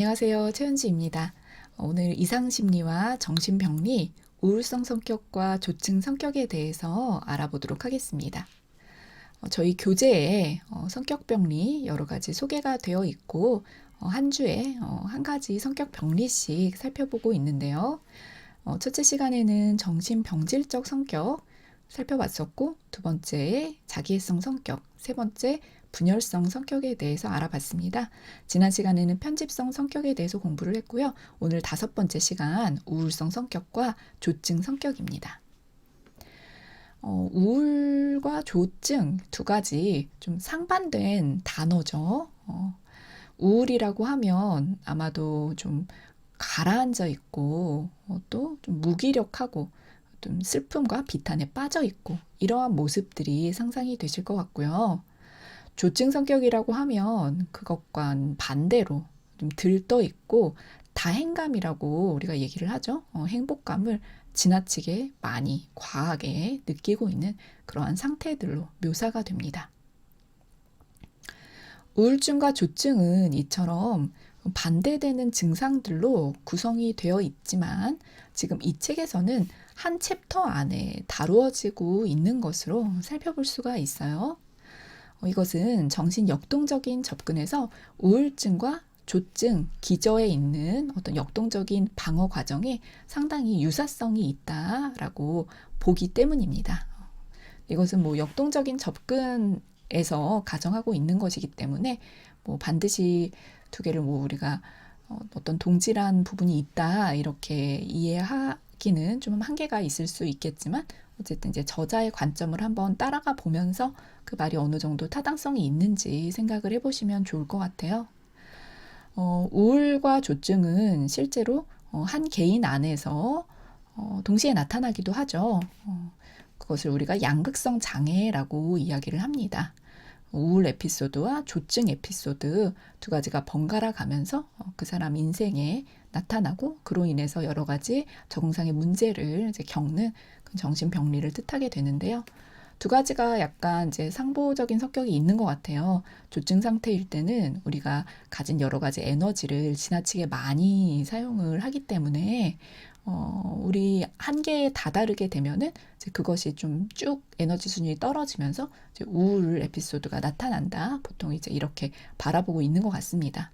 안녕하세요. 최은지입니다. 오늘 이상심리와 정신병리, 우울성 성격과 조증 성격에 대해서 알아보도록 하겠습니다. 어, 저희 교재에 어, 성격병리 여러 가지 소개가 되어 있고 어, 한 주에 어, 한 가지 성격병리씩 살펴보고 있는데요. 어, 첫째 시간에는 정신병질적 성격 살펴봤었고 두 번째 자기애성 성격, 세 번째 분열성 성격에 대해서 알아봤습니다. 지난 시간에는 편집성 성격에 대해서 공부를 했고요. 오늘 다섯 번째 시간 우울성 성격과 조증 성격입니다. 어, 우울과 조증 두 가지 좀 상반된 단어죠. 어, 우울이라고 하면 아마도 좀 가라앉아 있고 어, 또좀 무기력하고 좀 슬픔과 비탄에 빠져 있고 이러한 모습들이 상상이 되실 것 같고요. 조증 성격이라고 하면 그것과 반대로 좀 들떠 있고 다행감이라고 우리가 얘기를 하죠. 어, 행복감을 지나치게 많이 과하게 느끼고 있는 그러한 상태들로 묘사가 됩니다. 우울증과 조증은 이처럼 반대되는 증상들로 구성이 되어 있지만 지금 이 책에서는 한 챕터 안에 다루어지고 있는 것으로 살펴볼 수가 있어요. 어, 이것은 정신 역동적인 접근에서 우울증과 조증, 기저에 있는 어떤 역동적인 방어 과정에 상당히 유사성이 있다라고 보기 때문입니다. 이것은 뭐 역동적인 접근에서 가정하고 있는 것이기 때문에 뭐 반드시 두 개를 뭐 우리가 어, 어떤 동질한 부분이 있다 이렇게 이해하 기는 좀 한계가 있을 수 있겠지만 어쨌든 이제 저자의 관점을 한번 따라가 보면서 그 말이 어느 정도 타당성이 있는지 생각을 해보시면 좋을 것 같아요. 어, 우울과 조증은 실제로 어, 한 개인 안에서 어, 동시에 나타나기도 하죠. 어, 그것을 우리가 양극성 장애라고 이야기를 합니다. 우울 에피소드와 조증 에피소드 두 가지가 번갈아 가면서 어, 그 사람 인생에 나타나고 그로 인해서 여러 가지 적응상의 문제를 이제 겪는 그 정신병리를 뜻하게 되는데요. 두 가지가 약간 이제 상보적인 성격이 있는 것 같아요. 조증 상태일 때는 우리가 가진 여러 가지 에너지를 지나치게 많이 사용을 하기 때문에 어, 우리 한계에 다다르게 되면은 이제 그것이 좀 쭉 에너지 수준이 떨어지면서 이제 우울 에피소드가 나타난다. 보통 이제 이렇게 바라보고 있는 것 같습니다.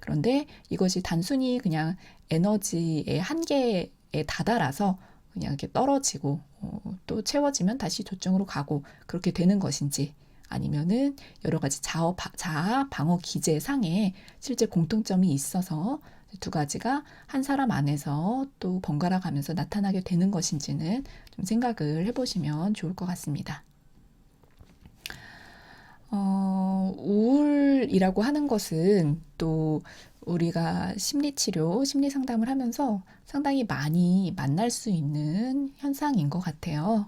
그런데 이것이 단순히 그냥 에너지의 한계에 다다라서 그냥 이렇게 떨어지고 어, 또 채워지면 다시 조증으로 가고 그렇게 되는 것인지 아니면은 여러 가지 자어, 자아 방어 기제 상에 실제 공통점이 있어서 두 가지가 한 사람 안에서 또 번갈아 가면서 나타나게 되는 것인지는 좀 생각을 해보시면 좋을 것 같습니다. 어, 우울이라고 하는 것은 또 우리가 심리치료, 심리상담을 하면서 상당히 많이 만날 수 있는 현상인 것 같아요.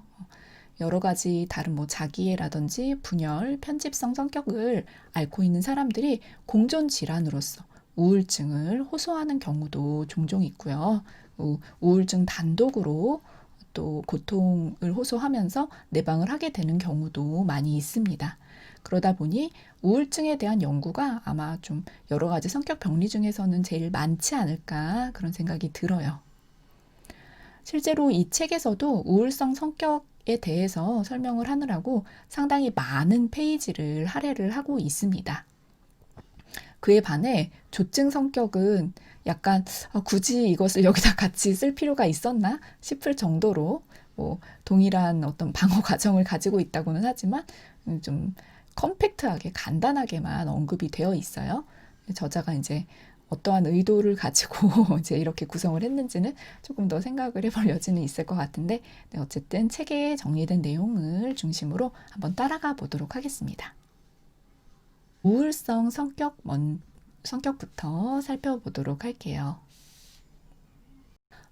여러 가지 다른 뭐 자기애라든지 분열, 편집성 성격을 앓고 있는 사람들이 공존 질환으로서 우울증을 호소하는 경우도 종종 있고요. 우울증 단독으로 또 고통을 호소하면서 내방을 하게 되는 경우도 많이 있습니다. 그러다 보니 우울증에 대한 연구가 아마 좀 여러 가지 성격 병리 중에서는 제일 많지 않을까 그런 생각이 들어요. 실제로 이 책에서도 우울성 성격에 대해서 설명을 하느라고 상당히 많은 페이지를 할애를 하고 있습니다. 그에 반해 조증 성격은 약간 아, 굳이 이것을 여기다 같이 쓸 필요가 있었나 싶을 정도로 뭐 동일한 어떤 방어 과정을 가지고 있다고는 하지만 좀 컴팩트하게 간단하게만 언급이 되어 있어요. 저자가 이제 어떠한 의도를 가지고 이제 이렇게 구성을 했는지는 조금 더 생각을 해볼 여지는 있을 것 같은데 네, 어쨌든 책에 정리된 내용을 중심으로 한번 따라가 보도록 하겠습니다. 우울성 성격 먼, 성격부터 살펴보도록 할게요.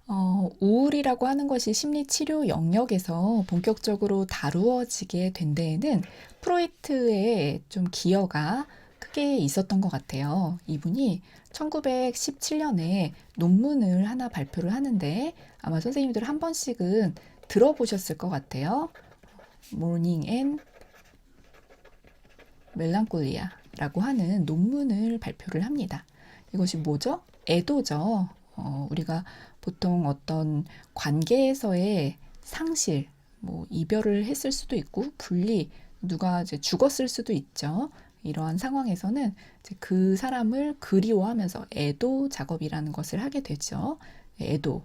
어, 우울이라고 하는 것이 심리 치료 영역에서 본격적으로 다루어지게 된 데에는 프로이트의 좀 기여가 크게 있었던 것 같아요. 이분이 1917년에 논문을 하나 발표를 하는데 아마 선생님들 한 번씩은 들어보셨을 것 같아요. 모닝 앤 멜랑콜리아라고 하는 논문을 발표를 합니다. 이것이 뭐죠? 애도죠. 어, 우리가 보통 어떤 관계에서의 상실, 뭐 이별을 했을 수도 있고 분리, 누가 이제 죽었을 수도 있죠. 이러한 상황에서는 이제 그 사람을 그리워하면서 애도 작업이라는 것을 하게 되죠. 애도.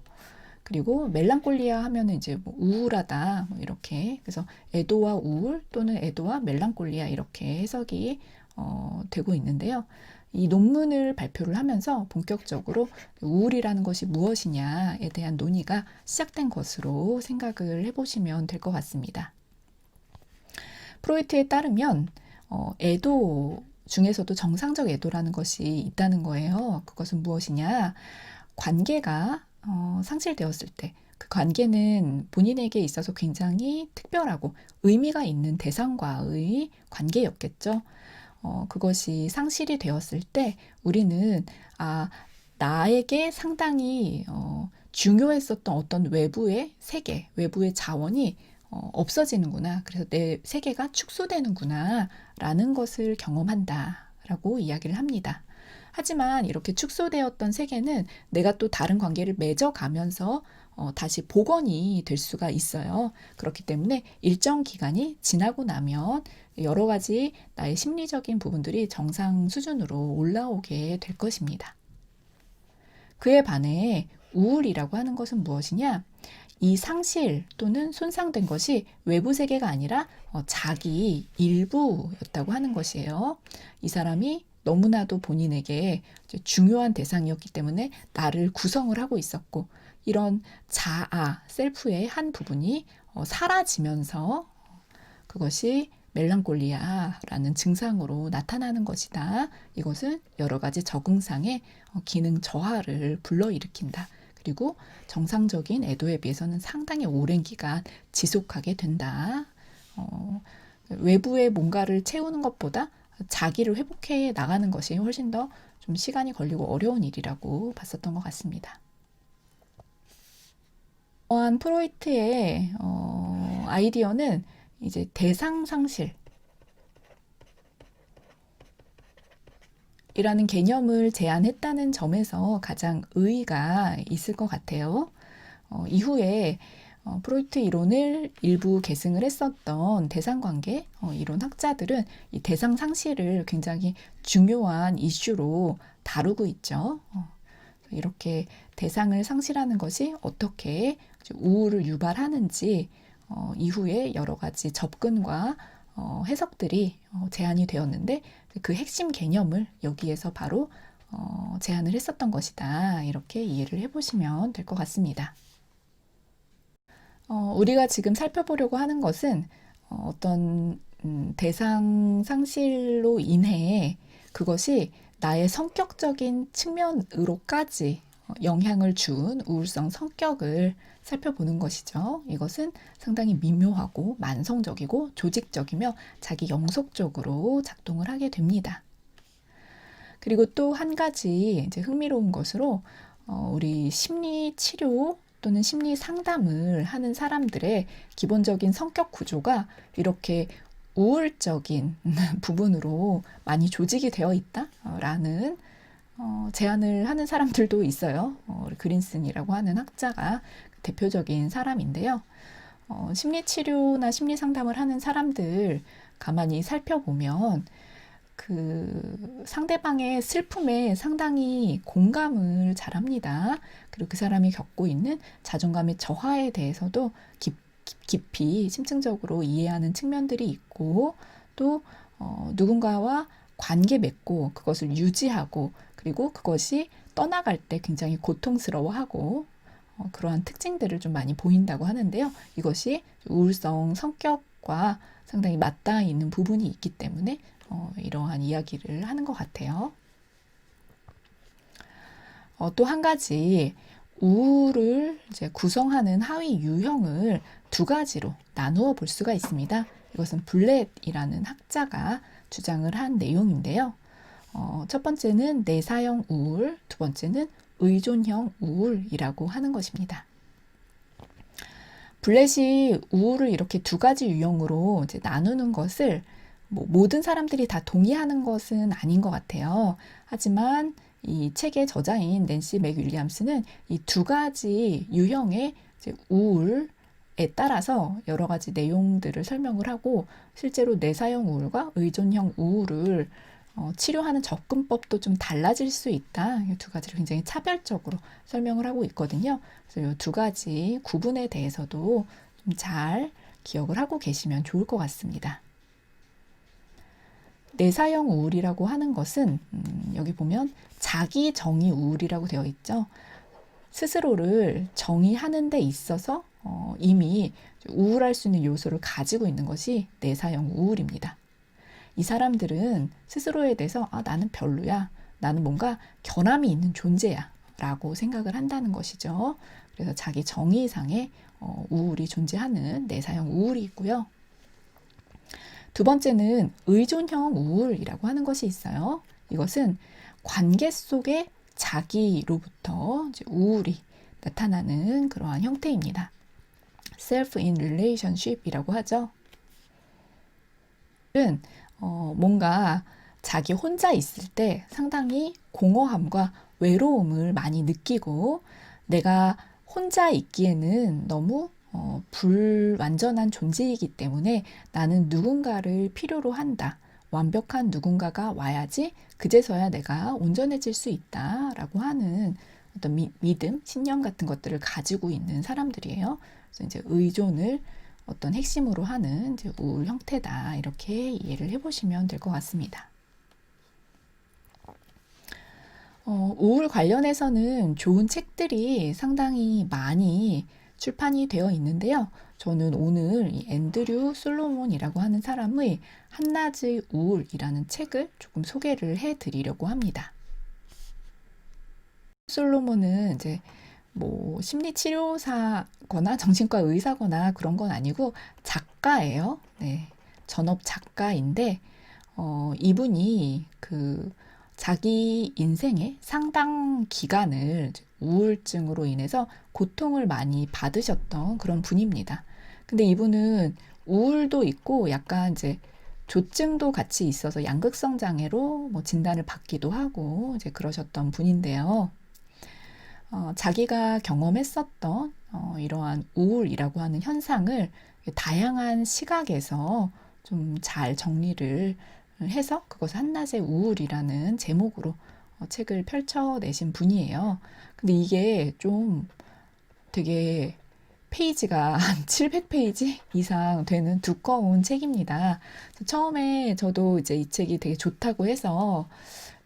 그리고 멜랑콜리아 하면은 이제 뭐 우울하다 뭐 이렇게 그래서 애도와 우울 또는 애도와 멜랑콜리아 이렇게 해석이 어, 되고 있는데요. 이 논문을 발표를 하면서 본격적으로 우울이라는 것이 무엇이냐에 대한 논의가 시작된 것으로 생각을 해보시면 될 것 같습니다. 프로이트에 따르면 어, 애도 중에서도 정상적 애도라는 것이 있다는 거예요. 그것은 무엇이냐? 관계가 어, 상실되었을 때 그 관계는 본인에게 있어서 굉장히 특별하고 의미가 있는 대상과의 관계였겠죠. 어, 그것이 상실이 되었을 때 우리는 아, 나에게 상당히 어, 중요했었던 어떤 외부의 세계, 외부의 자원이 어, 없어지는구나. 그래서 내 세계가 축소되는구나. 라는 것을 경험한다. 라고 이야기를 합니다. 하지만 이렇게 축소되었던 세계는 내가 또 다른 관계를 맺어가면서 어, 다시 복원이 될 수가 있어요. 그렇기 때문에 일정 기간이 지나고 나면 여러 가지 나의 심리적인 부분들이 정상 수준으로 올라오게 될 것입니다. 그에 반해 우울이라고 하는 것은 무엇이냐? 이 상실 또는 손상된 것이 외부 세계가 아니라 어, 자기 일부였다고 하는 것이에요. 이 사람이 너무나도 본인에게 중요한 대상이었기 때문에 나를 구성을 하고 있었고 이런 자아, 셀프의 한 부분이 어, 사라지면서 그것이 멜랑콜리아라는 증상으로 나타나는 것이다. 이것은 여러 가지 적응상의 어, 기능 저하를 불러일으킨다. 그리고 정상적인 애도에 비해서는 상당히 오랜 기간 지속하게 된다. 어, 외부의 뭔가를 채우는 것보다 자기를 회복해 나가는 것이 훨씬 더 좀 시간이 걸리고 어려운 일이라고 봤었던 것 같습니다. 또한 프로이트의 어, 아이디어는 이제 대상 상실 이라는 개념을 제안했다는 점에서 가장 의의가 있을 것 같아요. 어, 이후에 어, 프로이트 이론을 일부 계승을 했었던 대상관계 어, 이론 학자들은 이 대상 상실을 굉장히 중요한 이슈로 다루고 있죠. 어, 이렇게 대상을 상실하는 것이 어떻게 우울을 유발하는지 어, 이후에 여러 가지 접근과 어, 해석들이 어, 제안이 되었는데 그 핵심 개념을 여기에서 바로 어, 제안을 했었던 것이다. 이렇게 이해를 해보시면 될 것 같습니다. 어, 우리가 지금 살펴보려고 하는 것은 어, 어떤 음, 대상 상실로 인해 그것이 나의 성격적인 측면으로까지 어, 영향을 준 우울성 성격을 살펴보는 것이죠. 이것은 상당히 미묘하고 만성적이고 조직적이며 자기 영속적으로 작동을 하게 됩니다. 그리고 또 한 가지 이제 흥미로운 것으로 어, 우리 심리 치료 또는 심리 상담을 하는 사람들의 기본적인 성격 구조가 이렇게 우울적인 부분으로 많이 조직이 되어 있다라는 어, 제안을 하는 사람들도 있어요. 어, 그린슨이라고 하는 학자가 대표적인 사람인데요. 어, 심리 치료나 심리 상담을 하는 사람들 가만히 살펴보면 그 상대방의 슬픔에 상당히 공감을 잘 합니다. 그리고 그 사람이 겪고 있는 자존감의 저하에 대해서도 깊, 깊이 심층적으로 이해하는 측면들이 있고 또 어, 누군가와 관계 맺고 그것을 유지하고 그리고 그것이 떠나갈 때 굉장히 고통스러워하고 어, 그러한 특징들을 좀 많이 보인다고 하는데요. 이것이 우울성 성격과 상당히 맞닿아 있는 부분이 있기 때문에 어, 이러한 이야기를 하는 것 같아요. 어, 또 한 가지 우울을 이제 구성하는 하위 유형을 두 가지로 나누어 볼 수가 있습니다. 이것은 블렛이라는 학자가 주장을 한 내용인데요. 어, 첫 번째는 내사형 우울, 두 번째는 의존형 우울이라고 하는 것입니다. 블렛이 우울을 이렇게 두 가지 유형으로 이제 나누는 것을 뭐 모든 사람들이 다 동의하는 것은 아닌 것 같아요. 하지만 이 책의 저자인 낸시 맥 윌리엄스는 이 두 가지 유형의 우울에 따라서 여러 가지 내용들을 설명을 하고 실제로 내사형 우울과 의존형 우울을 어, 치료하는 접근법도 좀 달라질 수 있다. 이 두 가지를 굉장히 차별적으로 설명을 하고 있거든요. 그래서 이 두 가지 구분에 대해서도 좀 잘 기억을 하고 계시면 좋을 것 같습니다. 내사형 우울이라고 하는 것은 음, 여기 보면 자기 정의 우울이라고 되어 있죠. 스스로를 정의하는 데 있어서 어, 이미 우울할 수 있는 요소를 가지고 있는 것이 내사형 우울입니다. 이 사람들은 스스로에 대해서 아, 나는 별로야. 나는 뭔가 결함이 있는 존재야. 라고 생각을 한다는 것이죠. 그래서 자기 정의상의 어, 우울이 존재하는 내사형 우울이 있고요. 두 번째는 의존형 우울이라고 하는 것이 있어요. 이것은 관계 속에 자기로부터 우울이 나타나는 그러한 형태입니다. self in relationship이라고 하죠. 은 어, 뭔가 자기 혼자 있을 때 상당히 공허함과 외로움을 많이 느끼고 내가 혼자 있기에는 너무 어, 불완전한 존재이기 때문에 나는 누군가를 필요로 한다. 완벽한 누군가가 와야지 그제서야 내가 온전해질 수 있다라고 하는 어떤 미, 믿음, 신념 같은 것들을 가지고 있는 사람들이에요. 그래서 이제 의존을 어떤 핵심으로 하는 우울 형태다. 이렇게 이해를 해보시면 될 것 같습니다. 어, 우울 관련해서는 좋은 책들이 상당히 많이 출판이 되어 있는데요. 저는 오늘 이 앤드류 솔로몬이라고 하는 사람의 한낮의 우울이라는 책을 조금 소개를 해 드리려고 합니다. 솔로몬은 이제 뭐 심리 치료사거나 정신과 의사거나 그런 건 아니고 작가예요. 네. 전업 작가인데 어, 이분이 그 자기 인생의 상당 기간을 우울증으로 인해서 고통을 많이 받으셨던 그런 분입니다. 근데 이분은 우울도 있고 약간 이제 조증도 같이 있어서 양극성 장애로 뭐 진단을 받기도 하고 이제 그러셨던 분인데요. 어, 자기가 경험했었던 어, 이러한 우울이라고 하는 현상을 다양한 시각에서 좀 잘 정리를 해서 그것을 한낮의 우울이라는 제목으로 어, 책을 펼쳐내신 분이에요. 근데 이게 좀 되게 페이지가 한 700페이지 이상 되는 두꺼운 책입니다. 처음에 저도 이제 이 책이 되게 좋다고 해서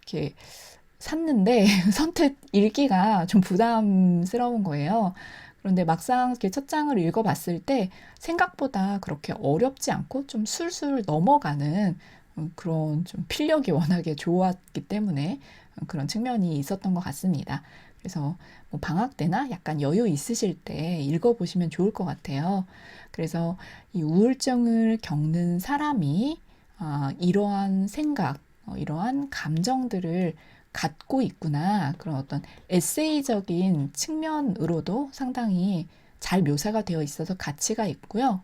이렇게 샀는데 선뜻 읽기가 좀 부담스러운 거예요. 그런데 막상 이렇게 첫 장을 읽어봤을 때 생각보다 그렇게 어렵지 않고 좀 술술 넘어가는 음, 그런 좀 필력이 워낙에 좋았기 때문에 그런 측면이 있었던 것 같습니다. 그래서 뭐 방학 때나 약간 여유 있으실 때 읽어보시면 좋을 것 같아요. 그래서 이 우울증을 겪는 사람이 아, 이러한 생각, 어, 이러한 감정들을 갖고 있구나. 그런 어떤 에세이적인 측면으로도 상당히 잘 묘사가 되어 있어서 가치가 있고요.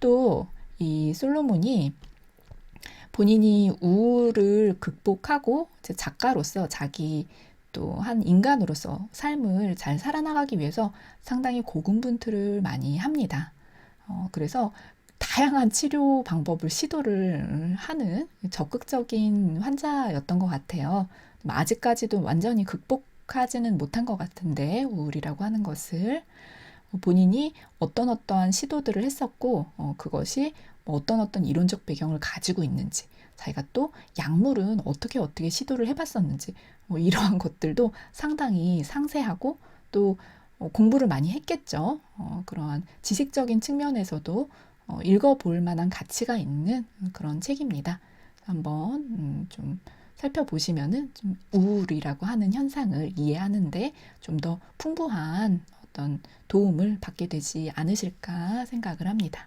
또 이 솔로몬이 본인이 우울을 극복하고 작가로서 자기 또 한 인간으로서 삶을 잘 살아나가기 위해서 상당히 고군분투를 많이 합니다. 어, 그래서 다양한 치료 방법을 시도를 하는 적극적인 환자였던 것 같아요. 아직까지도 완전히 극복하지는 못한 것 같은데 우울이라고 하는 것을 본인이 어떤 어떠한 시도들을 했었고 어, 그것이 뭐 어떤 어떤 이론적 배경을 가지고 있는지 자기가 또 약물은 어떻게 어떻게 시도를 해봤었는지 뭐 이러한 것들도 상당히 상세하고 또 어, 공부를 많이 했겠죠. 어, 그러한 지식적인 측면에서도 어, 읽어볼 만한 가치가 있는 그런 책입니다. 한번 음, 좀 살펴보시면은 좀 우울이라고 하는 현상을 이해하는데 좀 더 풍부한 어떤 도움을 받게 되지 않으실까 생각을 합니다.